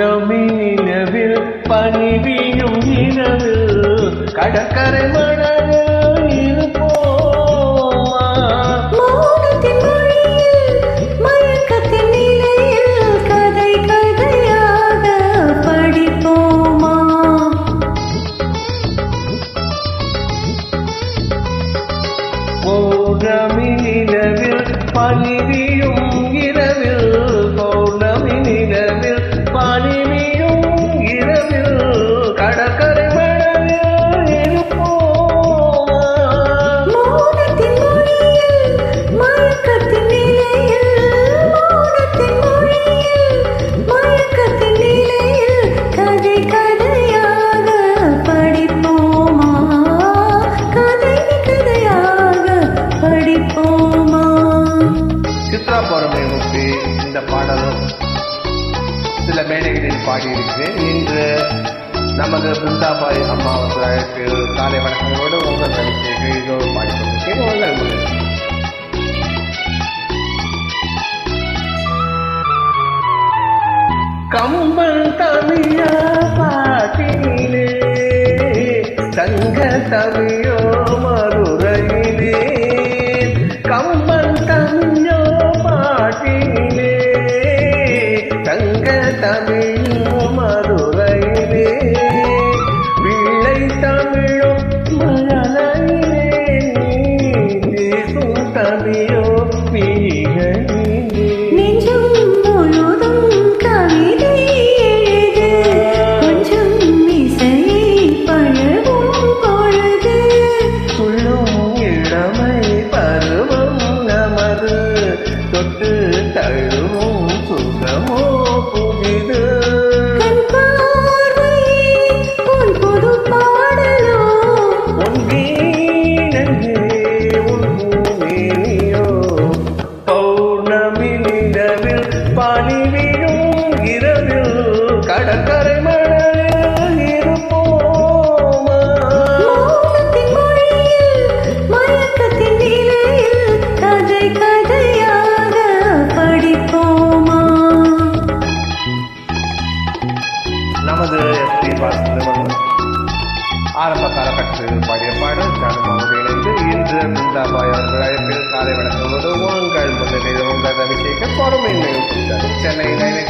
புன்னமி நிலவில் பணிவியும் நிலவில் கடற்கரை மணலில் இருப்போமா? மயக்கத்தின் நிலையில் கதை கதையாக படிப்போமா? பணிவி மேடைகளில் பாடியிருக்கிறேன். இன்று நமது பிருந்தாபாய் அம்மா அவர்களுக்கு காலை வணக்கங்களோடு உங்கள் நடிகை இதோடு பாடிக்கொண்டிருக்கேன் உங்கள் முடிவு கம்பன் தமிழா பாட்டிலே தங்க தமிழோ தமிழும் மதுரையிலே பிள்ளை தமிழும் மழலையிலே பேசும் தமிழோ மீகளிலே பருவம் நமது தொட்டு தழுவும் தாபாயவர்களாய் காலை வணக்கம் போது உங்கள் முதலில் உங்கள் அபிஷேக பொறுமை சென்னை ரயிலை